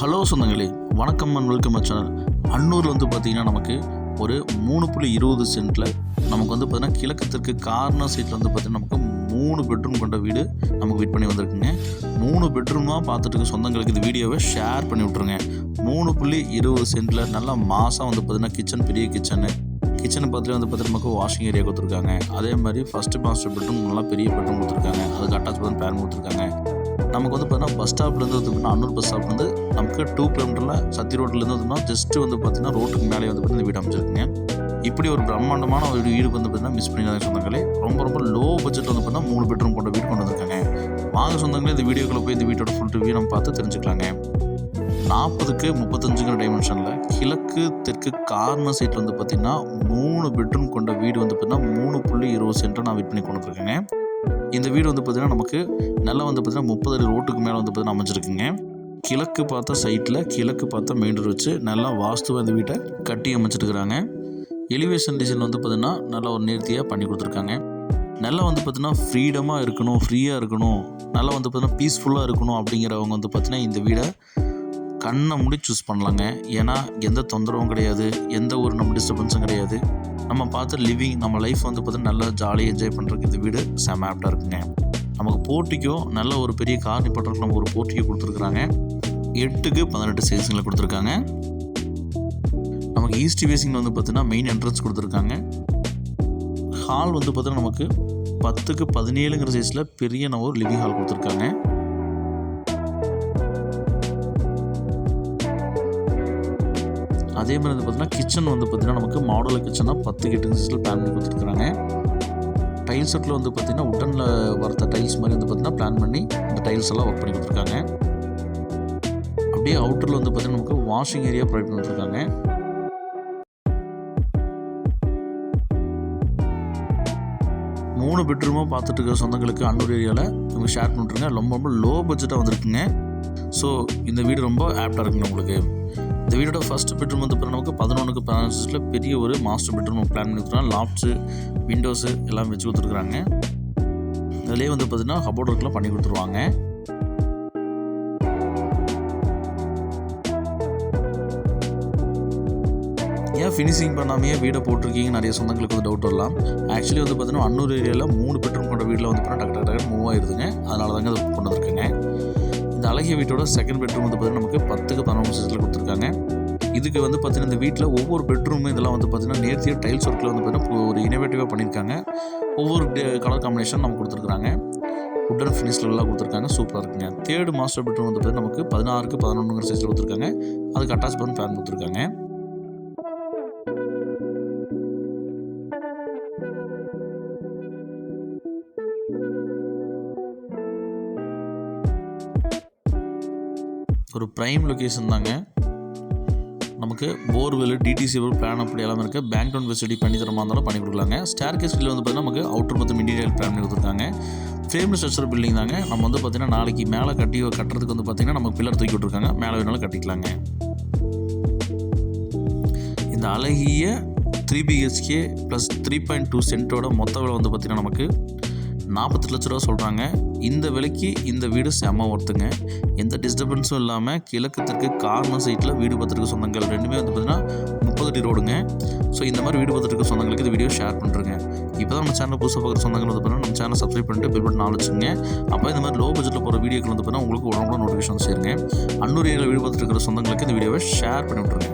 Hello சொந்தங்களே வணக்கம் and welcome channel அன்னூரில் வந்து பார்த்தீங்கன்னா நமக்கு ஒரு மூணு புள்ளி இருபது சென்ட்டில் நமக்கு வந்து பார்த்திங்கன்னா கிழக்கு தெற்கு கார்னர் சைட்டில் வந்து பார்த்தீங்கன்னா நமக்கு மூணு பெட்ரூம் கொண்ட வீடு நமக்கு வெயிட் பண்ணி வந்திருக்குங்க. மூணு பெட்ரூமாக பார்த்துட்டு இருக்க சொந்தங்களுக்கு இந்த வீடியோவை ஷேர் பண்ணி விட்ருங்க மூணு புள்ளி இருபது சென்ட்டில் நல்லா மாதம் வந்து பார்த்தீங்கன்னா கிச்சன் பெரிய கிச்சனு கிச்சனை பார்த்துட்டு வந்து பார்த்தீங்கன்னா நமக்கு வாஷிங் ஏரியா கொடுத்துருக்காங்க. அதே மாதிரி ஃபஸ்ட்டு மாஸ்டர் பெட்ரூம் நல்லா பெரிய பெட்ரூம் கொடுத்துருக்காங்க. அதுக்கு அட்டாச் பண்ண பேன் கொடுத்துருக்காங்க. நமக்கு வந்து பார்த்தீங்கன்னா பஸ் ஸ்டாப்லேருந்து வந்து பார்த்தீங்கன்னா அன்னூர் பஸ் ஸ்டாப்லேருந்து நமக்கு டூ கிலோமீட்டரில் சத்தி ரோட்லேருந்து வந்து ஜஸ்ட்டு வந்து பார்த்தீங்கன்னா ரோட்டுக்கு மேலே வந்து பார்த்தீங்கன்னா இந்த வீடு அமைச்சிருக்குங்க இப்படி ஒரு பிரம்மாண்டமான ஒரு வீடு வந்து பார்த்தீங்கன்னா மிஸ் பண்ணிக்காத சொந்தங்களே. ரொம்ப ரொம்ப லோ பட்ஜெட் வந்து பார்த்தீங்கன்னா மூணு பெட்ரூம் கொண்ட வீடு கொண்டு வந்திருக்காங்க. வாங்க சொந்தங்களே இந்த வீடியோக்குள்ளே போய் இந்த வீட்டோட ஃபுல் ரிவ்யூ நம்ம பார்த்து தெரிஞ்சுக்கலாங்க. நாற்பதுக்கு முப்பத்தஞ்சுங்கிற டைமென்ஷனில் கிழக்கு தெற்கு கார்னர் சைட்டில் வந்து பார்த்திங்கன்னா மூணு பெட்ரூம் கொண்ட வீடு வந்து பார்த்திங்கன்னா மூணு புள்ளி இருபது சென்ட்டை நான் வெயிட் பண்ணி கொண்டு வந்துருக்கேங்க. இந்த வீடு வந்து பார்த்திங்கன்னா நமக்கு நல்லா வந்து பார்த்திங்கன்னா முப்பது அடி ரோட்டுக்கு மேலே வந்து பார்த்திங்கன்னா அமைஞ்சிருக்குங்க. கிழக்கு பார்த்த சைட்டில் கிழக்கு பார்த்தா மெயின் ரோடு வச்சு நல்லா வாஸ்துவாக இந்த வீட்டை கட்டி அமைச்சிருக்கிறாங்க. எலிவேஷன் டிசைன் வந்து பார்த்திங்கன்னா நல்லா ஒரு நேர்த்தியாக பண்ணி கொடுத்துருக்காங்க. நல்லா வந்து பார்த்தீங்கன்னா ஃப்ரீடமாக இருக்கணும் ஃப்ரீயாக இருக்கணும் நல்லா வந்து பார்த்திங்கன்னா பீஸ்ஃபுல்லாக இருக்கணும் அப்படிங்கிறவங்க வந்து பார்த்திங்கன்னா இந்த வீடை கண்ணை மூடி சூஸ் பண்ணலாங்க. ஏன்னா எந்த தொந்தரவும் கிடையாது எந்த ஒரு நம்ம டிஸ்டர்பன்ஸும் கிடையாது. நம்ம பார்த்து லிவிங் நம்ம லைஃப் வந்து பார்த்தீங்கன்னா நல்லா ஜாலியாக என்ஜாய் பண்ணுறதுக்கு இந்த வீடு செம ஆப்டாக இருக்குங்க. நமக்கு போட்டிக்கோ நல்ல ஒரு பெரிய கார் நிப்பாட்டுறதுக்கு நமக்கு ஒரு போர்ட்டிக்கோ கொடுத்துருக்குறாங்க. எட்டுக்கு பதினெட்டு சைஸுங்களை கொடுத்துருக்காங்க. நமக்கு ஈஸ்ட் ஃபேஸிங் வந்து பார்த்தீங்கன்னா மெயின் என்ட்ரன்ஸ் கொடுத்துருக்காங்க. ஹால் வந்து பார்த்தீங்கன்னா நமக்கு பத்துக்கு பதினேழுங்கிற சைஸில் பெரிய நம்ம ஒரு லிவிங் ஹால் கொடுத்துருக்காங்க. அதே மாதிரி வந்து பார்த்திங்கன்னா கிச்சன் வந்து பார்த்திங்கன்னா நமக்கு மாடல் கிச்சனாக பத்து எட்டு இன்ச்சில் பிளான் பண்ணி கொடுத்துருக்குறாங்க. டைல்ஸ் செட்டில் வந்து பார்த்தீங்கன்னா உடனில் வரத்த டைல்ஸ் மாதிரி வந்து பார்த்திங்கன்னா பிளான் பண்ணி இந்த டைல்ஸ் எல்லாம் ஒர்க் பண்ணி கொடுத்துருக்காங்க. அப்படியே அவுட்டரில் வந்து பார்த்தீங்கன்னா நமக்கு வாஷிங் ஏரியா ப்ரொவைட் பண்ணி மூணு பெட்ரூமாக பார்த்துட்டு இருக்க சொந்தங்களுக்கு அன்னூர் ஏரியாவில் இவங்க ஷேர் பண்ணிட்டுருங்க. ரொம்ப ரொம்ப லோ பட்ஜெட்டாக வந்திருக்குங்க. ஸோ இந்த வீடு ரொம்ப ஆப்டாக இருக்குங்க உங்களுக்கு. இந்த வீடோட ஃபஸ்ட்டு பெட்ரூம் வந்து பார்த்தீங்கன்னா நமக்கு பதினொன்றுக்கு பதினஞ்சில் பெரிய ஒரு மாஸ்டர் பெட்ரூம் பிளான் பண்ணி கொடுத்துருக்காங்க. லாப்ஸு விண்டோஸு எல்லாம் வச்சு கொடுத்துருக்குறாங்க அதிலே வந்து பார்த்திங்கன்னா ஹபோர்ட் ஒர்க்லாம் பண்ணி கொடுத்துருவாங்க. ஏன் ஃபினிஷிங் பண்ணாமையே வீடை போட்டிருக்கீங்க நிறைய சொந்தங்களுக்கு வந்து டவுட் வரலாம். ஆக்சுவலி வந்து பார்த்தீங்கன்னா அன்னூர் ஏரியாவில் மூணு பெட்ரூம் கொண்ட வீட்டில் வந்து பார்த்தீங்கன்னா டக்கு டக்கு மூவ் ஆயிருதுங்க. அதனால தாங்க அதை கொண்டு வந்திருக்குங்க. பழகிய வீட்டோட செகண்ட் பெட்ரூம் வந்து பார்த்தீங்கன்னா நமக்கு பத்துக்கு பதினொன்று சைஸில் கொடுத்துருக்காங்க. இதுக்கு வந்து பார்த்தீங்கன்னா இந்த வீட்டில் ஒவ்வொரு பெட்ரூமு இதெல்லாம் வந்து பார்த்தீங்கன்னா நேர்த்தியாக டைல்ஸ் ஒர்க்கில் வந்து பார்த்தீங்கன்னா ஒரு இனோவேட்டிவாக பண்ணியிருக்காங்க. ஒவ்வொரு கலர் காம்பினேஷன் நம்ம கொடுத்துருக்குறாங்க. உட்டன் ஃபினிஷ்ல கொடுத்துருக்காங்க. சூப்பராக இருக்குங்க. தேர்டு மாஸ்டர் பெட்ரூம் வந்து பார்த்தீங்கன்னா நமக்கு பதினாறுக்கு பதினொன்றுங்கிற சைஸில் கொடுத்துருக்காங்க. அதுக்கு அட்டாச் பண்ணி ஃபேன் கொடுத்துருக்காங்க. ஒரு ப்ரைம் லொக்கேஷன் தாங்க. நமக்கு போர்வெல் டிடிசி பிளான் அப்படி எல்லாமே இருக்குது பேங்க் டவுன் ஃபெசிலிட்டி பண்ணி தரமாக இருந்தாலும் பண்ணி கொடுக்கலாங்க. ஸ்டேர் கேஸ் வந்து பார்த்தீங்கன்னா நமக்கு அவுட்டர் மற்றும் இன்டீரியல் பிளான் பண்ணி கொடுத்துருக்காங்க. ஃப்ரேம் ஸ்ட்ரக்சர் பில்டிங் தாங்க. நம்ம வந்து பார்த்தீங்கன்னா நாளைக்கு மேலே கட்டி கட்டுறதுக்கு வந்து பார்த்தீங்கன்னா நம்ம பில்லர் தூக்கி விட்ருக்காங்க மேலே வேணாலும் கட்டிக்கலாங்க. இந்த அழகிய three BHK plus three point two சென்ட்டோட மொத்த விலை வந்து பார்த்திங்கன்னா நமக்கு நாற்பத்தெட்டு லட்ச ரூபா சொல்கிறாங்க இந்த விலைக்கு இந்த வீடு செம்ம ஒருத்துங்க எந்த டிஸ்டர்பன்ஸும் இல்லாமல் கிழக்கு தெற்கு கார்னர் சைட்டில் வீடு பார்த்துருக்க சொந்தங்கள் ரெண்டுமே வந்து பார்த்திங்கன்னா முப்பது அடி ரோடுங்க. ஸோ இந்த மாதிரி வீடு பார்த்துருக்க சொந்தங்களுக்கு இந்த வீடியோ ஷேர் பண்ணுறேங்க இப்போ தான் நம்ம சேனல் புதுசாக பார்க்குற சொந்தங்கள் வந்து பார்த்தீங்கன்னா நம்ம சேனல் சப்ஸ்கிரைப் பண்ணிட்டு பில் பட்டன் ஆலோசிங்க அப்போ இந்த மாதிரி லோ பட்ஜெட்டில் போகிற வீடியோக்கள் வந்து பார்த்தீங்கன்னா உங்களுக்கு உடனே நோட்டிஃபிகேஷன் சேருங்க. அன்னூர் ஏரியில் வீடு பார்த்துட்டு இருக்கிற சொந்தங்களுக்கு இந்த வீடியோவை ஷேர் பண்ணி விட்ருங்க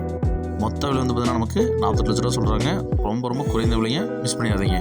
மொத்த விலை வந்து பார்த்தீங்கன்னா நமக்கு நாற்பத்தெட்டு லட்ச ரூபா சொல்கிறாங்க ரொம்ப ரொம்ப குறைந்த விலைங்க. மிஸ் பண்ணிடாதீங்க.